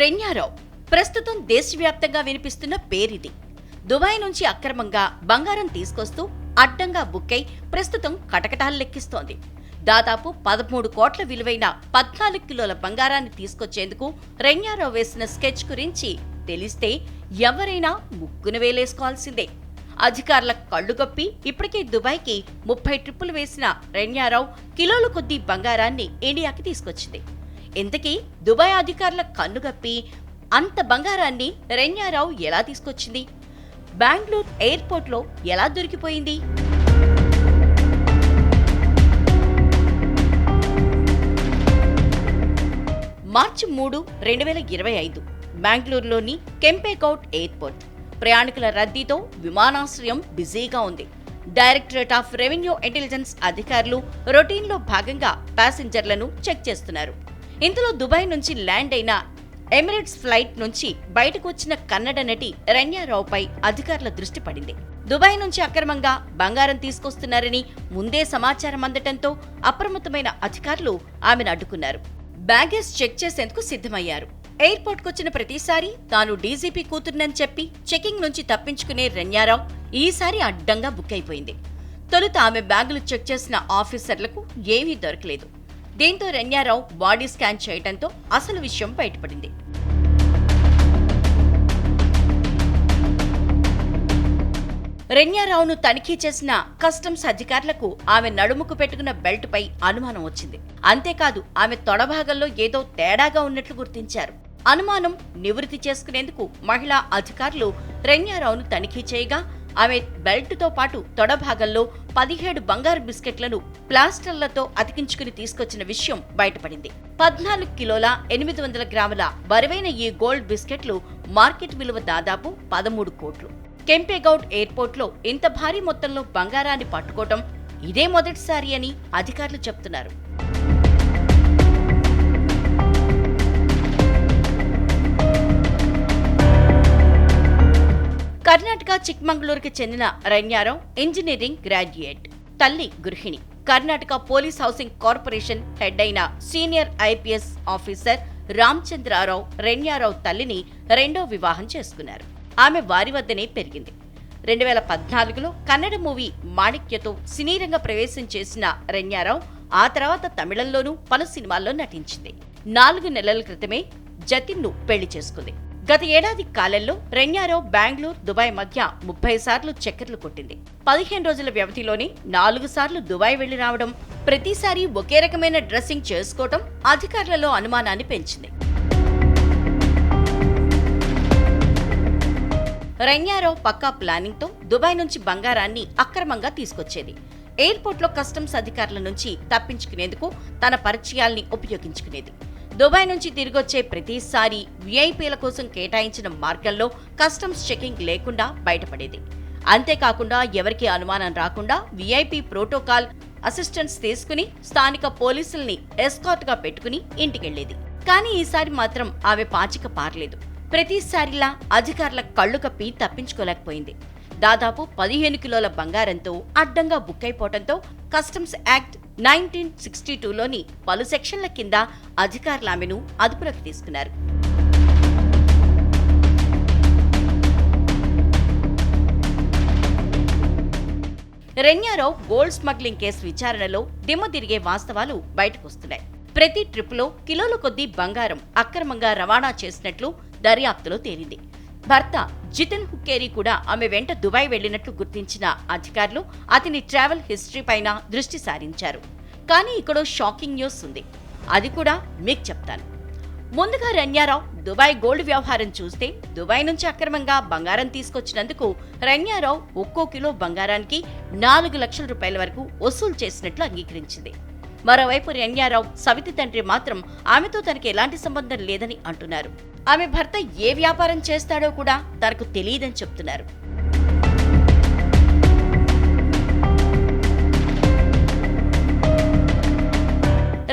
రెన్యారావు ప్రస్తుతం దేశవ్యాప్తంగా వినిపిస్తున్న పేరిది. దుబాయ్ నుంచి అక్రమంగా బంగారం తీసుకొస్తూ అడ్డంగా బుక్కై ప్రస్తుతం కటకటాలు లెక్కిస్తోంది. దాదాపు పదమూడు కోట్ల విలువైన పద్నాలుగు కిలోల బంగారాన్ని తీసుకొచ్చేందుకు రెన్యారావు వేసిన స్కెచ్ గురించి తెలిస్తే ఎవరైనా ముక్కును వేలేసుకోవాల్సిందే. అధికారుల కళ్ళుగొప్పి ఇప్పటికే దుబాయ్కి ముప్పై ట్రిప్పులు వేసిన రెన్యారావు కిలోల కొద్దీ బంగారాన్ని ఇండియాకి తీసుకొచ్చింది. ఇంతకీ దుబాయ్ అధికారుల కన్నుగప్పి అంత బంగారాన్ని రెన్యారావు ఎలా తీసుకొచ్చింది? బెంగళూరు ఎయిర్పోర్ట్లో ఎలా దొరికిపోయింది? మార్చి మూడు రెండు వేల ఇరవై ఐదు బెంగళూరులోని కెంపేకౌట్ ఎయిర్పోర్ట్. ప్రయాణికుల రద్దీతో విమానాశ్రయం బిజీగా ఉంది. డైరెక్టరేట్ ఆఫ్ రెవెన్యూ ఇంటెలిజెన్స్ అధికారులు రొటీన్లో భాగంగా ప్యాసింజర్లను చెక్ చేస్తున్నారు. ఇంతలో దుబాయ్ నుంచి ల్యాండ్ అయిన ఎమిరేట్స్ ఫ్లైట్ నుంచి బయటకు వచ్చిన కన్నడ నటి రన్యారావుపై అధికారుల దృష్టి పడింది. దుబాయ్ నుంచి అక్రమంగా బంగారం తీసుకొస్తున్నారని ముందే సమాచారం అందటంతో అప్రమత్తమైన అధికారులు ఆమెను అడ్డుకున్నారు. బ్యాగేజ్ చెక్ చేసేందుకు సిద్ధమయ్యారు. ఎయిర్పోర్ట్కు వచ్చిన ప్రతిసారి తాను డీజీపీ కూతుర్నని చెప్పి చెకింగ్ నుంచి తప్పించుకునే రన్యారావు ఈసారి అడ్డంగా బుక్ అయిపోయింది. తొలుత ఆమె బ్యాగులు చెక్ చేసిన ఆఫీసర్లకు ఏమీ దొరకలేదు. దీంతో రన్యారావు బాడీ స్కాన్ చేయడంతో అసలు విషయం బయటపడింది. రెన్యారావును తనిఖీ చేసిన కస్టమ్స్ అధికారులకు ఆమె నడుముకు పెట్టుకున్న బెల్ట్పై అనుమానం వచ్చింది. అంతేకాదు ఆమె తొడభాగంలో ఏదో తేడాగా ఉన్నట్లు గుర్తించారు. అనుమానం నివృత్తి చేసుకునేందుకు మహిళా అధికారులు రెన్యారావును తనిఖీ చేయగా ఆమె బెల్ట్తో పాటు తొడభాగంలో పదిహేడు బంగారు బిస్కెట్లను ప్లాస్టర్లతో అతికించుకుని తీసుకొచ్చిన విషయం బయటపడింది. పద్నాలుగు కిలోల ఎనిమిది వందల గ్రాముల బరువైన ఈ గోల్డ్ బిస్కెట్లు మార్కెట్ విలువ దాదాపు పదమూడు కోట్లు. కెంపేగౌడ్ ఎయిర్పోర్ట్లో ఇంత భారీ మొత్తంలో బంగారాన్ని పట్టుకోవటం ఇదే మొదటిసారి అని అధికారులు చెప్తున్నారు. కర్ణాటక చిక్మంగళూరుకి చెందిన రణ్యారావు ఇంజనీరింగ్ గ్రాడ్యుయేట్. తల్లి గృహిణి. Karnataka police housing corporation head అయిన senior IPS officer Ramachandra Rao Ranya Rao తల్లిని రెండో వివాహం చేసుకున్నారు. ఆమె వారి వద్దనే పెరిగింది. రెండు వేల పద్నాలుగులో కన్నడ మూవీ మాణిక్యతో సినీరంగ ప్రవేశం చేసిన రణ్యారావు ఆ తర్వాత తమిళంలోనూ పలు సినిమాల్లో నటించింది. నాలుగు నెలల క్రితమే జతిన్ను పెళ్ళి చేసుకుంది. గత ఏడాది కాలంలో రెన్యారో బెంగళూరు దుబాయ్ మధ్య ముప్పై సార్లు చక్కర్లు కొట్టింది. పదిహేను రోజుల వ్యవధిలోనే నాలుగు సార్లు దుబాయ్ వెళ్ళి రావడం ప్రతిసారి ఒకే రకమైన డ్రెస్సింగ్ చేసుకోవడం అధికారులలో అనుమానాన్ని పెంచింది. రెన్యారో పక్కా ప్లానింగ్తో దుబాయ్ నుంచి బంగారాన్ని అక్రమంగా తీసుకొచ్చేది. ఎయిర్పోర్ట్లో కస్టమ్స్ అధికారుల నుంచి తప్పించుకునేందుకు తన పరిచయాల్ని ఉపయోగించుకునేది. దుబాయ్ నుంచి తిరిగొచ్చే ప్రతిసారి విఐపీల కోసం కేటాయించిన మార్గంలో కస్టమ్స్ చెకింగ్ లేకుండా బయటపడేది. అంతేకాకుండా ఎవరికీ అనుమానం రాకుండా వీఐపీ ప్రోటోకాల్ అసిస్టెంట్స్ తీసుకుని స్థానిక పోలీసుల్ని ఎస్కాట్గా పెట్టుకుని ఇంటికెళ్ళేది కానీ ఈసారి మాత్రం ఆమె పాచిక పారలేదు. ప్రతిసారిలా అధికారుల కళ్ళు కప్పి తప్పించుకోలేకపోయింది. దాదాపు పదిహేను కిలోల బంగారంతో అడ్డంగా బుక్ అయిపోవడంతో కస్టమ్స్ యాక్ట్ నైన్టీన్ సిక్స్టీ టూలోని పలు సెక్షన్ల కింద అధికారులు ఆమెను అదుపులోకి తీసుకున్నారు. రెన్యారావు గోల్డ్ స్మగ్లింగ్ కేసు విచారణలో దిమ్మ తిరిగే వాస్తవాలు బయటకొస్తున్నాయి. ప్రతి ట్రిప్లో కిలోల కొద్దీ బంగారం అక్రమంగా రవాణా చేసినట్లు దర్యాప్తులో తేలింది. భర్త జితిన్ హుక్కేరి కూడా ఆమె వెంట దుబాయ్ వెళ్ళినట్లు గుర్తించిన అధికారులు అతని ట్రావెల్ హిస్టరీ పైన దృష్టి సారించారు. కానీ ఇక్కడ షాకింగ్ న్యూస్ ఉంది. అది కూడా మీకు చెప్తాను. ముందుగా రన్యారావు దుబాయ్ గోల్డ్ వ్యవహారం చూస్తే దుబాయ్ నుంచి అక్రమంగా బంగారం తీసుకొచ్చినందుకు రన్యారావు ఒక్కో కిలో బంగారానికి నాలుగు లక్షల రూపాయల వరకు వసూలు చేసినట్లు అంగీకరించింది. మరోవైపు రన్యారావు సవితి తండ్రి మాత్రం ఆమెతో తనకి ఎలాంటి సంబంధం లేదని అంటున్నారు. ఆమె భర్త ఏ వ్యాపారం చేస్తాడో కూడా తనకు తెలియదని చెప్తున్నారు.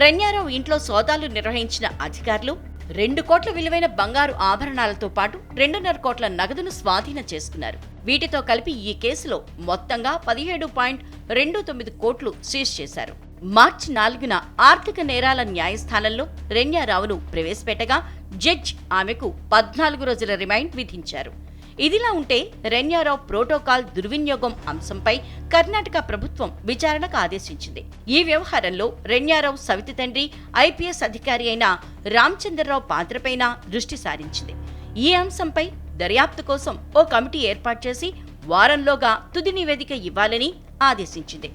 రన్యారావు ఇంట్లో సోదాలు నిర్వహించిన అధికారులు రెండు కోట్ల విలువైన బంగారు ఆభరణాలతో పాటు రెండున్నర కోట్ల నగదును స్వాధీనం చేసుకున్నారు. వీటితో కలిపి ఈ కేసులో మొత్తంగా పదిహేడు పాయింట్ రెండు తొమ్మిది కోట్లు సీజ్ చేశారు. మార్చి నాలుగున ఆర్థిక నేరాల న్యాయస్థానంలో రెన్యారావును ప్రవేశపెట్టగా జడ్జ్ ఆమెకు పద్నాలుగు రోజుల రిమైండ్ విధించారు. ఇదిలా ఉంటే రెన్యారావు ప్రోటోకాల్ దుర్వినియోగం అంశంపై కర్ణాటక ప్రభుత్వం విచారణకు ఆదేశించింది. ఈ వ్యవహారంలో రెన్యారావు సవితి తండ్రి ఐపీఎస్ అధికారి అయిన రామచంద్రరావు పాత్రపైన దృష్టి సారించింది. ఈ అంశంపై దర్యాప్తు కోసం ఓ కమిటీ ఏర్పాటు చేసి వారంలోగా తుది నివేదిక ఇవ్వాలని ఆదేశించింది.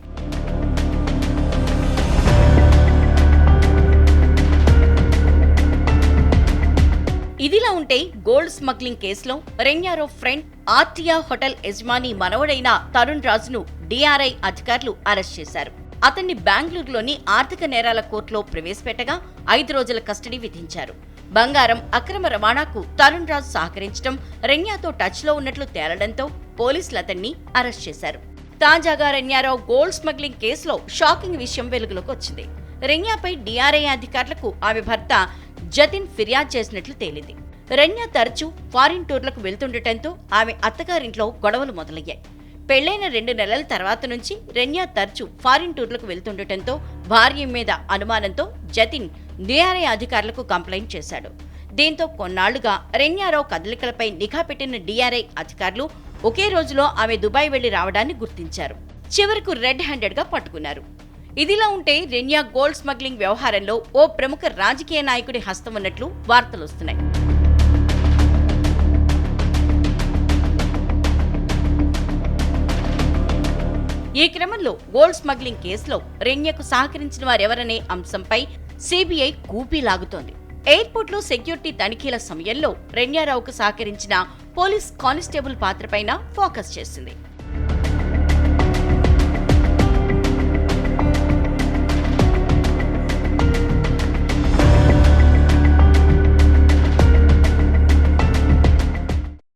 ఇదిలా ఉంటే గోల్డ్ స్మగ్లింగ్ కేసులో రెన్యారో ఫ్రెండ్ ఆర్టియా హోటల్ యజమాని మనవడైన తరుణ్ రాజును డిఆర్ఐ అధికారులు అరెస్ట్ చేశారు. అతన్ని బెంగళూరులోని ఆర్థిక నేరాల కోర్టులో ప్రవేశపెట్టగా ఐదు రోజుల కస్టడీ విధించారు. బంగారం అక్రమ రవాణాకు తరుణ్ రాజు సహకరించడం రెన్యాతో టచ్లో ఉన్నట్లు తేలడంతో పోలీసులు అతన్ని అరెస్ట్ చేశారు. తాజాగా రెన్యారావు గోల్డ్ స్మగ్లింగ్ కేసులో షాకింగ్ విషయం వెలుగులోకి వచ్చింది. రెన్యాపై డిఆర్ఐ అధికారులకు ఆమె భర్త జతిన్ ఫిర్యాదు చేసినట్లు తేలింది. రన్య తరచూ ఫారిన్ టూర్లకు వెళ్తుండటంతో ఆమె అత్తగారింట్లో గొడవలు మొదలయ్యాయి. పెళ్ళైన రెండు నెలల తర్వాత నుంచి రెన్య తరచూ ఫారిన్ టూర్లకు వెళ్తుండటంతో భార్య మీద అనుమానంతో జతిన్ డిఆర్ఐ అధికారులకు కంప్లైంట్ చేశాడు. దీంతో కొన్నాళ్ళుగా రెన్యారావు కదలికలపై నిఘా పెట్టిన డిఆర్ఐ అధికారులు ఒకే రోజులో ఆమె దుబాయ్ వెళ్ళి రావడాన్ని గుర్తించారు. చివరకు రెడ్ హ్యాండెడ్గా పట్టుకున్నారు. ఇదిలా ఉంటే రెన్యా గోల్డ్ స్మగ్లింగ్ వ్యవహారంలో ఓ ప్రముఖ రాజకీయ నాయకుడి హస్తం ఉన్నట్లు వార్తలు వస్తున్నాయి. ఈ క్రమంలో గోల్డ్ స్మగ్లింగ్ కేసులో రెన్యకు సహకరించిన వారెవరనే అంశంపై సిబిఐ కూపీ లాగుతోంది. ఎయిర్పోర్ట్లో సెక్యూరిటీ తనిఖీల సమయంలో రెన్యారావుకు సహకరించిన పోలీస్ కానిస్టేబుల్ పాత్రపైన ఫోకస్ చేసింది.